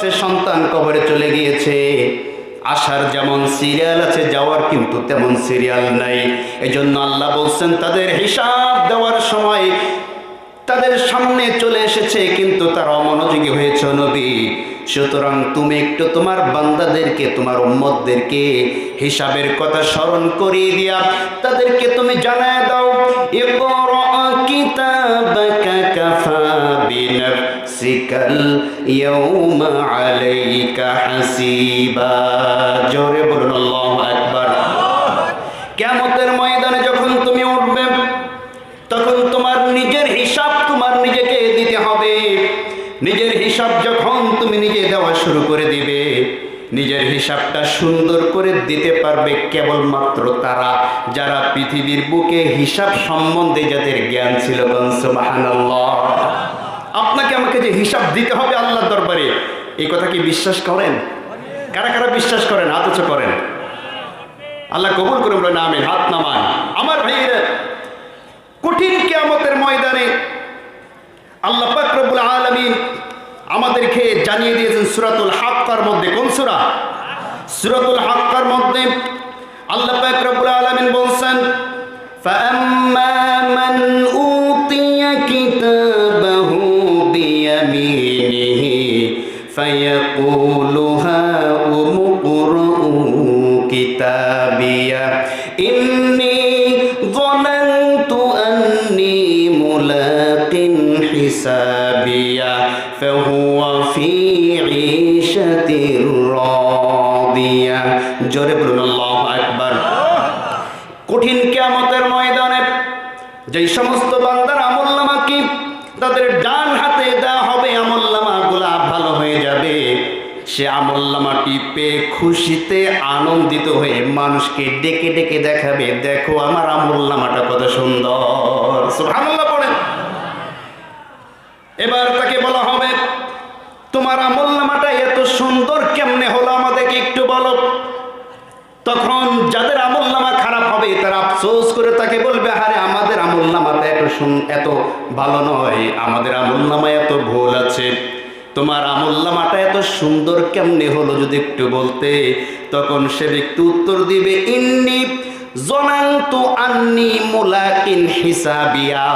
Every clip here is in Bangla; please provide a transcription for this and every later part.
সন্তান কবরে চলে গিয়েছে। আসার যেমন সিরিয়াল আছে, যাওয়ার কিন্তু তেমন সিরিয়াল নাই। এজন্য আল্লাহ বলছেন, তাদের হিসাব দেওয়ার সময় তাদের সামনে চলে এসেছে, কিন্তু তারা অমনোযোগী হয়েছে নবী। সুতরাং তুমি একটু তোমার বান্দাদেরকে, তোমার উম্মতদেরকে হিসাবের কথা স্মরণ করিয়ে দিয়া, তাদেরকে তুমি জানায় দাও, ইকরা কিতাবাকা কাফা বিনাফসিকাল ইয়াউমা নিজের হিসাব যখন তুমি নিজে দেওয়া শুরু করে দিবে, নিজের হিসাবটা সুন্দর করে দিতে পারবে কেবলমাত্র তারা, যারা পৃথিবীর বুকে হিসাব সম্বন্ধে যাদের জ্ঞান ছিল সুবহানাল্লাহ। আপনাকে আমাকে যে হিসাব দিতে হবে আল্লাহর দরবারে, এই কথা কি বিশ্বাস করেন? কারা কারা বিশ্বাস করেন? হাত উঁচু করেন। আল্লাহ কবুল করে বলেন আমি হাত নামান। আমার ভাইয়েরা, কঠিন কেয়ামতের ময়দানে আল্লাহ পাকরবুল আলমিন আমাদেরকে জানিয়ে দিয়েছেন সুরাতুল হাক্কার মধ্যে। কোন সুরা? সুরাতুল হাক্কার মধ্যে আল্লাহ পাকরবুল আলমিন বলছেন, ফা اقرءوا كتابيه إني ظننت أني ملاق حسابيه فهو في عيشة راضية জোরে বলুন আল্লাহু আকবার কঠিন কিয়ামতের ময়দানে যেই সমস্ত বান্দার সে আমলনামাটি পেয়ে খুশিতে আনন্দিত হয়ে মানুষকে ডেকে ডেকে দেখাবে, দেখো আমার আমলনামাটা কত সুন্দর। এবার তাকে বলা হবে, তোমার আমলনামাটা এত সুন্দর কেমনে হলো আমাদেরকে একটু বলো। তখন যাদের আমল নামা খারাপ হবে, তারা আফসোস করে তাকে বলবে, আরে আমাদের আমল নামাতে এত এত ভালো নয়, আমাদের আমল নামায় এত ভুল আছে। তোমার আমল নামাটা এত সুন্দর কেমনে হলো যদি একটু বলতে? তখন সে ব্যক্তি উত্তর দিবে, ইন্নি জনান্তু আন্নি মুলাকিন হিসাবিয়া।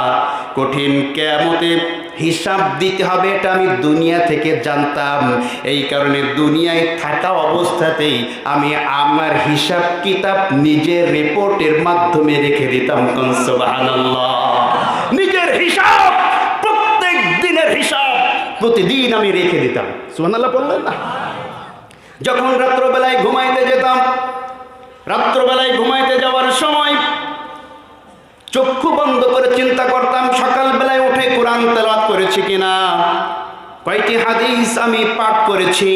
কঠিন কেমতে হিসাব দিতে হবে, এটা আমি দুনিয়া থেকে জানতাম। এই কারণে দুনিয়ায় থাকা অবস্থাতেই আমি আমার হিসাব কিতাব নিজের রিপোর্টের মাধ্যমে রেখে দিতাম। নিজের হিসাব! প্রতিদিন আমি রেখে দিতাম। সুবহানাল্লাহ বললেন না? যখন রাত্রবেলায় ঘুমাইতে যেতাম, রাত্রবেলায় ঘুমাইতে যাওয়ার সময় চক্ষু বন্ধ করে চিন্তা করতাম, সকালবেলায় উঠে কোরআন তেলাওয়াত করেছি কিনা? কয়টি হাদিস আমি পাঠ করেছি?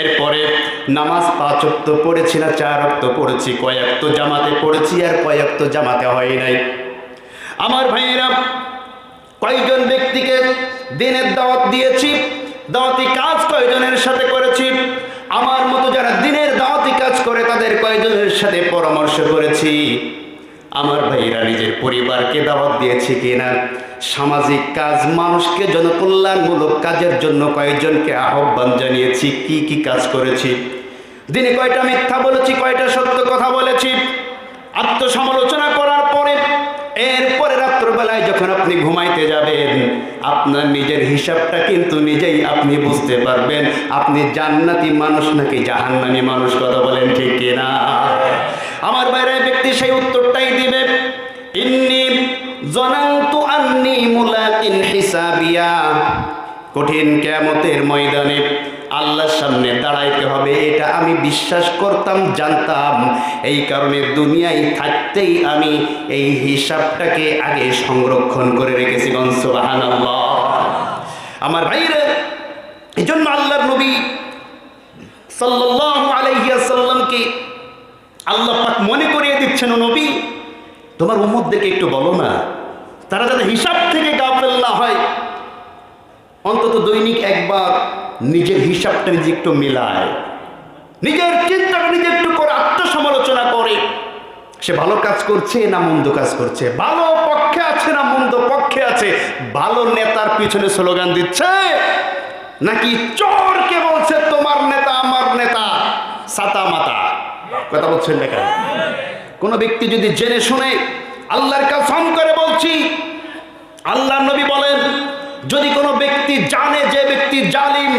এরপরে নামাজ পাঁচ অক্ত পড়েছি না চার অক্ত পড়েছি? কয়েক তো জামাতে পড়েছি আর কয়েক তো জামাতে হয় নাই? আমার ভাইয়েরা কয়েকজন ব্যক্তিকে দিনের দাওয়াত দিয়েছি, দাওয়াতি কাজ কয়জনের সাথে করেছি, আমার মতো যারা দিনের দাওয়াতি কাজ করে তাদের কয়জনের সাথে পরামর্শ করেছি। আমার ভাইরা নিজের পরিবারকে দাওয়াত দিয়েছি কিনা, সামাজিক কাজ, মানুষকে জনকল্যাণমূলক কাজের জন্য কয়েকজনকে আহ্বান জানিয়েছি, কি কি কাজ করেছি। দিনে কয়টা মিথ্যা বলেছি, কয়টা সত্য কথা বলেছি, আত্মসমালোচনা করার পরে, এরপরে রাত্রবেলায় যখন আপনি ঘুমাইতে যাবেন আপনার নিজের হিসাবটা কিন্তু নিজেই আপনি বুঝতে পারবেন। আপনি জান্নাতি মানুষ নাকি জাহান্নামি মানুষ, কথা বলেন ঠিক কিনা? আমার বাইরে ব্যক্তি সেই উত্তরটাই দিবে, ইন্নি জনান্তু আন্নি মুলাকিন হিসাবিয়া। কঠিন কেয়ামতের ময়দানে আল্লাহর সামনে দাঁড়াইতে হবে, এটা আমি বিশ্বাস করতাম, জানতাম। এই কারণে দুনিয়ায় থাকতেই আমি এই হিসাবটাকে আগে সংরক্ষণ করে রেখেছি আমার ভাইরা এই জন্য আল্লাহর নবী সাল্লামকে আল্লাহ পাক মনে করিয়ে দিচ্ছেন নবী, তোমার উম্মতদেরকে একটু বলো না, তারা যাতে হিসাব থেকে গাফেল না হয়। অন্তত দৈনিক একবার নিজের হিসাবটা নিজে একটু মিলায়, নিজের চিন্তাটা নিজে একটু করে, আত্মসমালোচনা করে, সে ভালো কাজ করছে না মন্দ কাজ করছে? ভালো পক্ষে আছে না মন্দ পক্ষে আছে? ভালো নেতার পিছনে স্লোগান দিচ্ছে? নাকি চোরকে বলছে, তোমার নেতা আমার নেতা, সাতা মাতা কথা বলছেন না কেন? কোন ব্যক্তি যদি জেনে শুনে, আল্লাহর কাসম করে বলছি আল্লাহ নবী বলেন যদি কোনো ব্যক্তি জানে যে ব্যক্তি জালিম,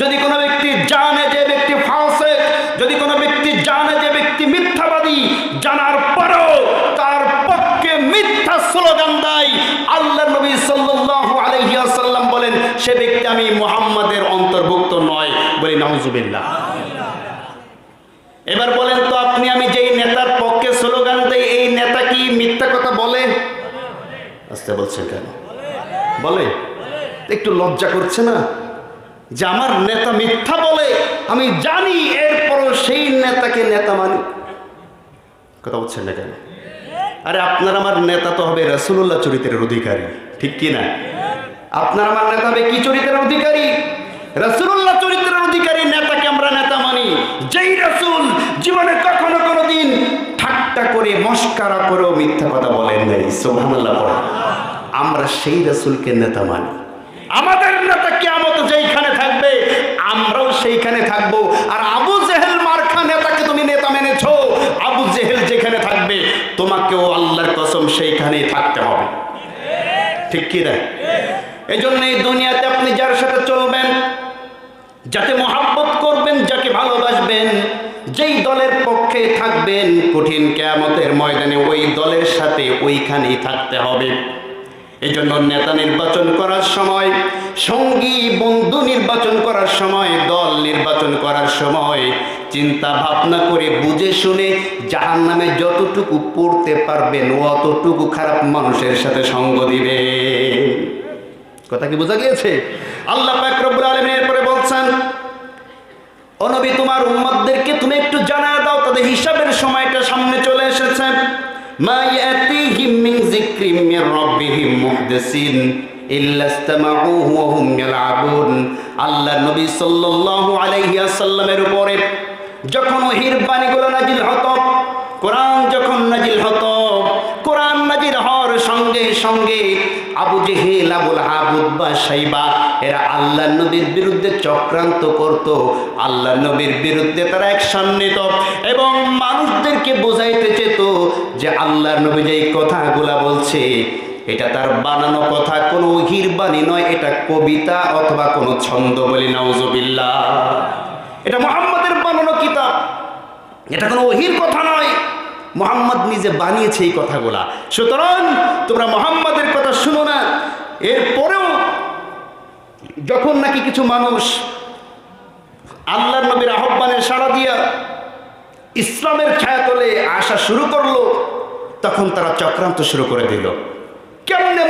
যদি কোনো ব্যক্তি জানে যে ব্যক্তি ফাঁসে যদি কোনো ব্যক্তি জানে যে ব্যক্তি মিথ্যাবাদী, জানার পরেও তার পক্ষে মিথ্যা স্লোগান দেয়। আল্লাহ নবী সাল্লাল্লাহু আলাইহি ওয়াসাল্লাম বলেন, সে ব্যক্তি আমি মুহাম্মাদের অন্তর্ভুক্ত নয় বলি নাউজুবিল্লাহ। এবার বলেন তো, আপনি আমি যেই নেতার পক্ষে স্লোগান দেই, এই নেতা কি মিথ্যা কথা বলে? আসতে বলছেন কেন? বলে। একটু লজ্জা করছে না? যে আমার নেতা মিথ্যা বলে, আমি জানি এরপরও সেই নেতাকে নেতা মানি। কথা বলছেন না কেন? আরে আপনার আমার নেতা তো হবে রসুল্লাহ চরিত্রের অধিকারী, ঠিক কি না? আপনার আমার নেতা হবে কি চরিত্রের অধিকারী? রসুল্লাহ চরিত্রের অধিকারী, নেতাকে আমরা নেতা মানি। যেই রসুল জীবনে কখনো কোনো দিন ঠাট্টা করে, মস্কারা করেও মিথ্যা কথা বলেন নাই সোহানাল্লাহ আমরা সেই রসুলকে নেতা মানি। আমাদের নেতা কেমন যেইখানে থাকবে, আমরাও সেইখানে থাকব। আর আবু জেহেল মার্খা নেতাকে তুমি নেতা মেনেছো। আবু জেহেল যেখানে থাকবে, তোমাকেও আল্লাহর কসম সেইখানেই থাকতে হবে। ঠিক কি না? এই জন্য এই দুনিয়াতে আপনি যার সাথে চলবেন, যাতে মহাব্বত করবেন, যাকে ভালোবাসবেন, যেই দলের পক্ষে থাকবেন, কঠিন কেয়ামতের ময়দানে ওই দলের সাথে ওইখানেই থাকতে হবে। এই জন্য নেতা নির্বাচন করার সময়, সঙ্গী বন্ধু নির্বাচন করার সময়, দল নির্বাচন করার সময় চিন্তা ভাবনা করে বুঝে শুনে যাহার নামে যতটুকু পড়তে পারবেন, অতটুকু খারাপ মানুষের সাথে সঙ্গ দিবে কথা কি বোঝা গিয়েছে? আল্লাহ পাক রব্বুল আলামিন এরপরে বলছেন, ও নবী, তোমার উম্মতদেরকে তুমি একটু জানা দাও, তাদের হিসাবের সময়টা সামনে চলে এসেছে। ইয়াতিহিম মিন যিকরিম মির রাব্বিহিম মুহদাসিন ইল্লা ইসতামাউহু ওয়া হুম ইয়ালআবুন। আল্লাহ নবী সাল্লাল্লাহু আলাইহি ওয়াসাল্লামের উপরে যখন ওহির বাণীগুলো নাজিল হতো, কোরআন যখন নাজিল হতো সঙ্গে আবু জেহেল আবুল হাবুদ বা সাইবা, এরা আল্লাহ নবীর বিরুদ্ধে চক্রান্ত করত। আল্লাহ নবীর বিরুদ্ধে তারা অ্যাকশন নিত এবং মানুষদেরকে বোঝাইতে চেত যে আল্লাহ নবী যে কথাগুলা বলছে, এটা তার বানানো কথা, কোনো ওহির বাণী নয়, এটা কবিতা অথবা কোনো ছন্দ বলি, নাউজুবিল্লাহ। এটা মোহাম্মদের বানানো কিতাব। এটা কোনো ওহির কথা নয়। মোহাম্মদ নিজে বানিয়েছে এই কথাগুলা। সুতরাং তোমরা মোহাম্মদের কথা শুনো না। এরপরেও যখন নাকি কিছু মানুষ আল্লাহ নবীর আহ্বানের সাড়া দিয়া ইসলামের ছায়াতলে আসা শুরু করল, তখন তারা চক্রান্ত শুরু করে দিল। কেমনে